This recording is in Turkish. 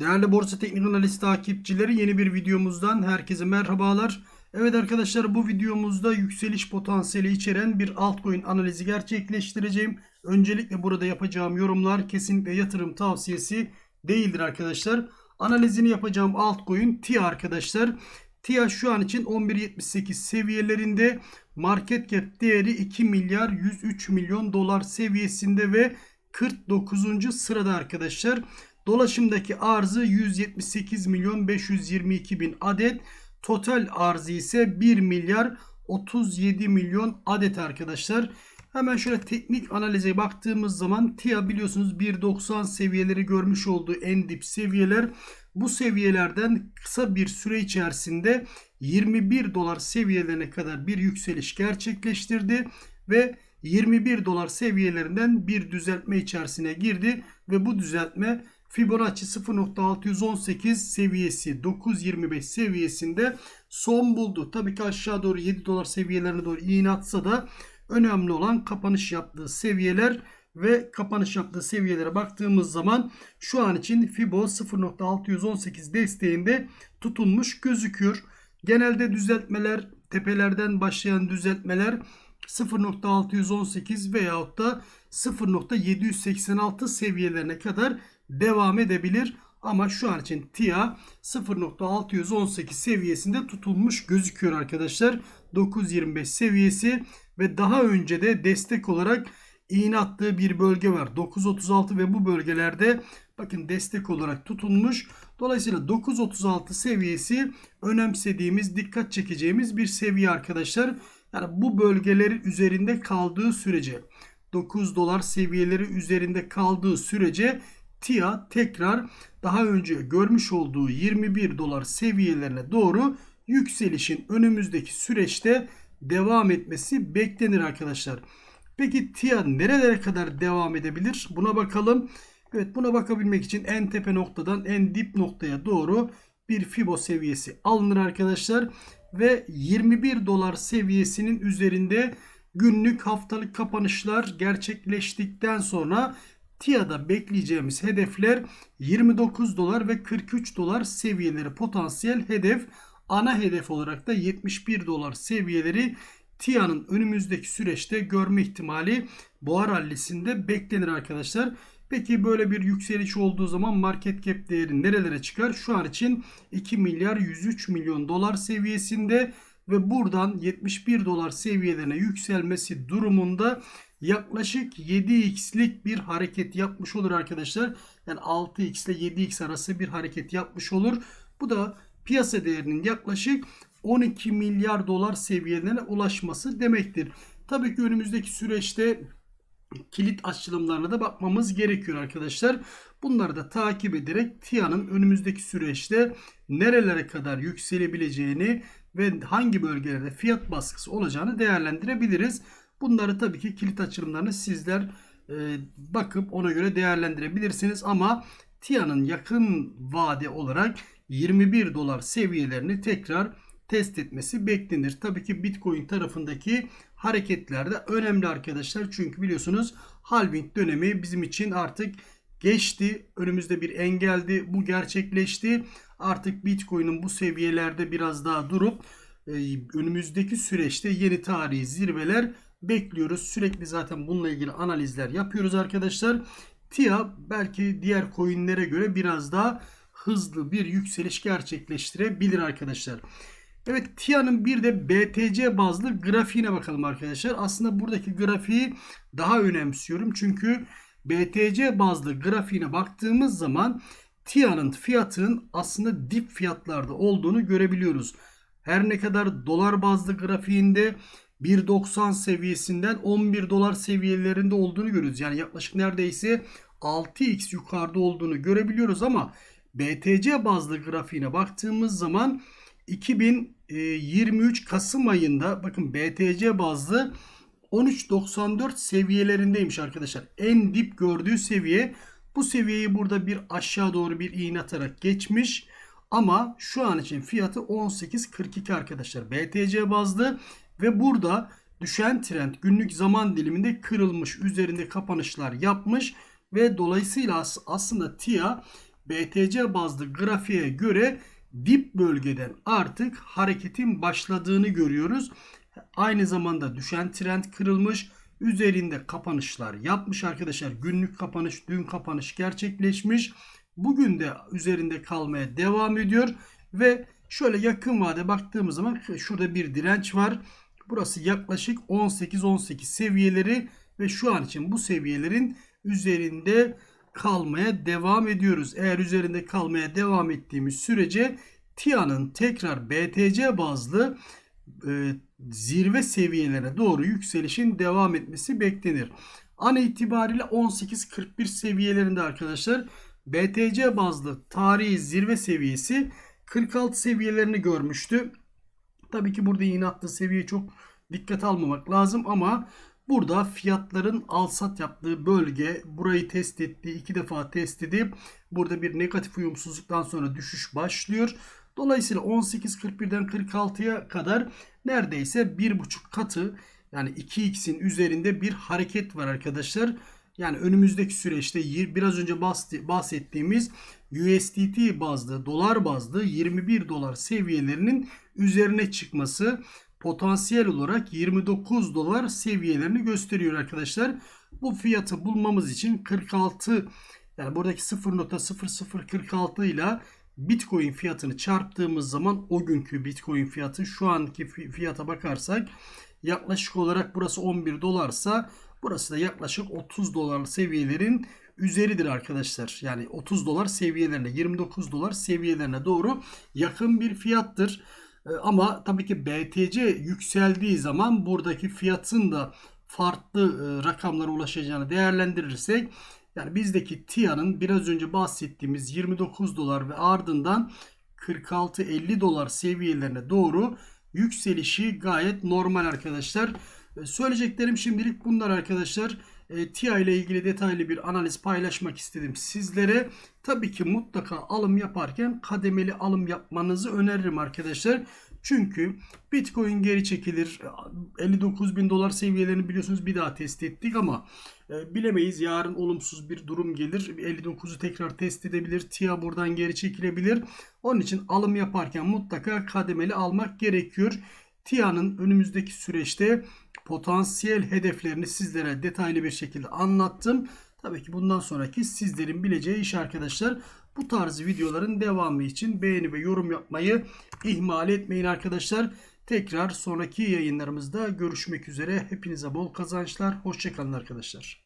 Değerli Borsa Teknik Analiz takipçileri yeni bir videomuzdan herkese merhabalar. Evet arkadaşlar bu videomuzda yükseliş potansiyeli içeren bir altcoin analizi gerçekleştireceğim. Öncelikle burada yapacağım yorumlar kesinlikle yatırım tavsiyesi değildir arkadaşlar. Analizini yapacağım altcoin TIA arkadaşlar. TIA şu an için 11.78 seviyelerinde market cap değeri 2 milyar 103 milyon dolar seviyesinde ve 49. sırada arkadaşlar. Dolaşımdaki arzı 178 milyon 522 bin adet. Total arzı ise 1 milyar 37 milyon adet arkadaşlar. Hemen şöyle teknik analize baktığımız zaman TIA biliyorsunuz 1.90 seviyeleri görmüş olduğu en dip seviyeler. Bu seviyelerden kısa bir süre içerisinde 21 dolar seviyelerine kadar bir yükseliş gerçekleştirdi ve 21 dolar seviyelerinden bir düzeltme içerisine girdi ve bu düzeltme Fibonacci 0.618 seviyesi 9.25 seviyesinde son buldu. Tabii ki aşağı doğru 7 dolar seviyelerine doğru iğne atsa da önemli olan kapanış yaptığı seviyeler ve kapanış yaptığı seviyelere baktığımız zaman şu an için Fibo 0.618 desteğinde tutunmuş gözüküyor. Genelde düzeltmeler tepelerden başlayan düzeltmeler 0.618 veyahut da 0.786 seviyelerine kadar devam edebilir. Ama şu an için TIA 0.618 seviyesinde tutulmuş gözüküyor arkadaşlar. 9.25 seviyesi ve daha önce de destek olarak iğne attığı bir bölge var. 9.36 ve bu bölgelerde bakın destek olarak tutulmuş. Dolayısıyla 9.36 seviyesi önemsediğimiz, dikkat çekeceğimiz bir seviye arkadaşlar. Yani bu bölgelerin üzerinde kaldığı sürece 9 dolar seviyeleri üzerinde kaldığı sürece TIA tekrar daha önce görmüş olduğu 21 dolar seviyelerine doğru yükselişin önümüzdeki süreçte devam etmesi beklenir arkadaşlar. Peki TIA nerelere kadar devam edebilir? Buna bakalım. Evet buna bakabilmek için en tepe noktadan en dip noktaya doğru bir Fibo seviyesi alınır arkadaşlar. Ve 21 dolar seviyesinin üzerinde günlük haftalık kapanışlar gerçekleştikten sonra TIA'da bekleyeceğimiz hedefler 29 dolar ve 43 dolar seviyeleri potansiyel hedef. Ana hedef olarak da 71 dolar seviyeleri TIA'nın önümüzdeki süreçte görme ihtimali boğa rallisinde beklenir arkadaşlar. Peki böyle bir yükseliş olduğu zaman market cap değeri nerelere çıkar? Şu an için 2 milyar 103 milyon dolar seviyesinde ve buradan 71 dolar seviyelerine yükselmesi durumunda yaklaşık 7x'lik bir hareket yapmış olur arkadaşlar. Yani 6x ile 7x arası bir hareket yapmış olur. Bu da piyasa değerinin yaklaşık 12 milyar dolar seviyelerine ulaşması demektir. Tabii ki önümüzdeki süreçte kilit açılımlarına da bakmamız gerekiyor arkadaşlar. Bunları da takip ederek TIA'nın önümüzdeki süreçte nerelere kadar yükselebileceğini ve hangi bölgelerde fiyat baskısı olacağını değerlendirebiliriz. Bunları tabii ki kilit açılımlarını sizler e, bakıp ona göre değerlendirebilirsiniz ama TIA'nın yakın vade olarak 21 dolar seviyelerini tekrar test etmesi beklenir. Tabii ki Bitcoin tarafındaki hareketler de önemli arkadaşlar. Çünkü biliyorsunuz halving dönemi bizim için artık geçti. Önümüzde bir engeldi. Bu gerçekleşti. Artık Bitcoin'in bu seviyelerde biraz daha durup e, önümüzdeki süreçte yeni tarihi zirveler bekliyoruz. Sürekli zaten bununla ilgili analizler yapıyoruz arkadaşlar. TIA belki diğer coinlere göre biraz daha hızlı bir yükseliş gerçekleştirebilir arkadaşlar. Evet TIA'nın bir de BTC bazlı grafiğine bakalım arkadaşlar. Aslında buradaki grafiği daha önemsiyorum. Çünkü BTC bazlı grafiğine baktığımız zaman TIA'nın fiyatının aslında dip fiyatlarda olduğunu görebiliyoruz. Her ne kadar dolar bazlı grafiğinde 1.90 seviyesinden 11 dolar seviyelerinde olduğunu görüyoruz. Yani yaklaşık neredeyse 6x yukarıda olduğunu görebiliyoruz ama BTC bazlı grafiğine baktığımız zaman 2023 Kasım ayında bakın BTC bazlı 13.94 seviyelerindeymiş arkadaşlar. En dip gördüğü seviye bu seviyeyi burada bir aşağı doğru bir iğne atarak geçmiş. Ama şu an için fiyatı 18.42 arkadaşlar. BTC bazlı ve burada düşen trend günlük zaman diliminde kırılmış. Üzerinde kapanışlar yapmış ve dolayısıyla aslında TIA BTC bazlı grafiğe göre dip bölgeden artık hareketin başladığını görüyoruz. Aynı zamanda düşen trend kırılmış. Üzerinde kapanışlar yapmış arkadaşlar. Günlük kapanış, dün kapanış gerçekleşmiş. Bugün de üzerinde kalmaya devam ediyor ve şöyle yakın vade baktığımız zaman şurada bir direnç var. Burası yaklaşık 18-18 seviyeleri ve şu an için bu seviyelerin üzerinde kalmaya devam ediyoruz. Eğer üzerinde kalmaya devam ettiğimiz sürece TIA'nın tekrar BTC bazlı e, zirve seviyelerine doğru yükselişin devam etmesi beklenir. An itibariyle 18.41 seviyelerinde arkadaşlar BTC bazlı tarihi zirve seviyesi 46 seviyelerini görmüştü. Tabii ki burada yine attığı seviye çok dikkat almamak lazım ama burada fiyatların al-sat yaptığı bölge burayı test etti. iki defa test edip burada bir negatif uyumsuzluktan sonra düşüş başlıyor. Dolayısıyla 18.41'den 46'ya kadar neredeyse 1.5 katı yani 2x'in üzerinde bir hareket var arkadaşlar. Yani önümüzdeki süreçte biraz önce bahsettiğimiz USDT bazlı, dolar bazlı 21 dolar seviyelerinin üzerine çıkması potansiyel olarak 29 dolar seviyelerini gösteriyor arkadaşlar. Bu fiyatı bulmamız için 46 yani buradaki 0.0046 ile Bitcoin fiyatını çarptığımız zaman o günkü Bitcoin fiyatı şu anki fiyata bakarsak yaklaşık olarak burası 11 dolarsa burası da yaklaşık 30 dolar seviyelerin üzeridir arkadaşlar. Yani 30 dolar seviyelerine 29 dolar seviyelerine doğru yakın bir fiyattır. Ee, ama tabii ki BTC yükseldiği zaman buradaki fiyatın da farklı e, rakamlara ulaşacağını değerlendirirsek yani bizdeki TIA'nın biraz önce bahsettiğimiz 29 dolar ve ardından 46-50 dolar seviyelerine doğru yükselişi gayet normal arkadaşlar. Ee, söyleyeceklerim şimdilik bunlar arkadaşlar. E, TIA ile ilgili detaylı bir analiz paylaşmak istedim sizlere. Tabii ki mutlaka alım yaparken kademeli alım yapmanızı öneririm arkadaşlar. Çünkü Bitcoin geri çekilir. 59 bin dolar seviyelerini biliyorsunuz bir daha test ettik ama e, bilemeyiz. Yarın olumsuz bir durum gelir. 59'u tekrar test edebilir. TIA buradan geri çekilebilir. Onun için alım yaparken mutlaka kademeli almak gerekiyor. TIA'nın önümüzdeki süreçte potansiyel hedeflerini sizlere detaylı bir şekilde anlattım. Tabii ki bundan sonraki sizlerin bileceği iş arkadaşlar. Bu tarz videoların devamı için beğeni ve yorum yapmayı ihmal etmeyin arkadaşlar. Tekrar sonraki yayınlarımızda görüşmek üzere. Hepinize bol kazançlar. Hoşçakalın arkadaşlar.